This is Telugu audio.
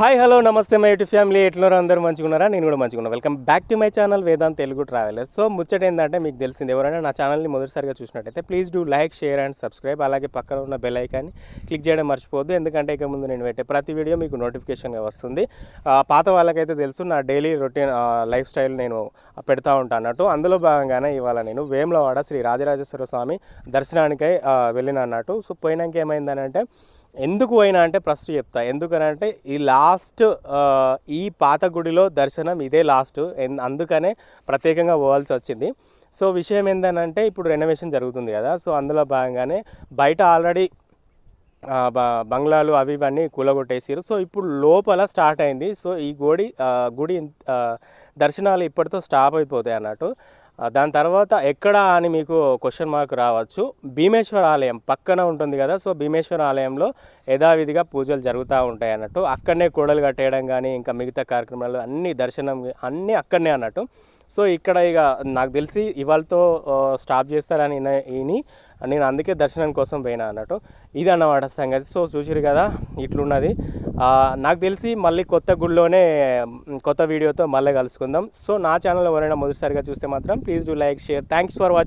హాయ్ హలో నమస్తే మై యూట్యూబ్ ఫ్యామిలీ. ఎట్లున్నారు? అందరూ మంచిగున్నారా? నేను కూడా మంచిగున్నా. Welcome back to my channel Vedant Telugu traveller so ముచ్చట ఏంటంటే మీకు తెలిసింది ఎవరైనా నా ఛానల్ని మొదటిసారిగా చూసినట్టయితే please do like share and subscribe. అలాగే పక్కన ఉన్న బెల్ ఐకాన్ని క్లిక్ చేయడం మర్చిపోవద్దు. ఎందుకంటే ఇక ముందు నేను పెట్టే ప్రతి వీడియో మీకు నోటిఫికేషన్గా వస్తుంది. పాత వాళ్ళకైతే తెలుసు నా డైలీ రొటీన్ లైఫ్ స్టైల్ నేను పెడతా ఉంటాను అన్నట్టు. అందులో భాగంగానే ఇవాళ నేను వేములవాడ శ్రీ రాజరాజేశ్వర స్వామి దర్శనానికై వెళ్ళిన అన్నట్టు. సో పోయినాక ఏమైందనంటే ఎందుకు పోయినా అంటే ప్రశ్న చెప్తా. ఎందుకనంటే ఈ లాస్ట్ ఈ పాత గుడిలో దర్శనం ఇదే లాస్ట్. ఎన్- అందుకనే ప్రత్యేకంగా పోవాల్సి వచ్చింది. సో విషయం ఏంటంటే ఇప్పుడు రెనోవేషన్ జరుగుతుంది కదా. సో అందులో భాగంగానే బయట ఆల్రెడీ బ- బంగ్లాలు అవి ఇవన్నీ కూలగొట్టేసారు సో ఇప్పుడు లోపల స్టార్ట్ అయింది. సో ఈ గుడి గుడి దర్శనాలు ఇప్పటితో స్టాప్ అయిపోతాయి అన్నట్టు. దాని తర్వాత ఎక్కడ అని మీకు క్వశ్చన్ మార్క్ రావచ్చు. భీమేశ్వర ఆలయం పక్కన ఉంటుంది కదా సో భీమేశ్వర ఆలయంలో యథావిధిగా పూజలు జరుగుతూ ఉంటాయి అన్నట్టు. అక్కడనే కూడలు కట్టేయడం కానీ ఇంకా మిగతా కార్యక్రమాలు అన్ని దర్శనం అన్నీ అక్కడనే అన్నట్టు. సో ఇక్కడ ఇక నాకు తెలిసి ఇవాళతో స్టాప్ చేస్తారని ఇన- ఇని నేను అందుకే దర్శనం కోసం పోయినా అన్నట్టు. ఇది అన్నమాట సంగతి. సో చూసిరు కదా ఇట్లున్నది. నాకు తెలిసి మళ్ళీ కొత్త గుడిలోనే కొత్త వీడియోతో మళ్ళీ కలుసుకుందాం. సో నా ఛానల్ ఎవరైనా మొదటిసారిగా చూస్తే మాత్రం please do like share thanks for watching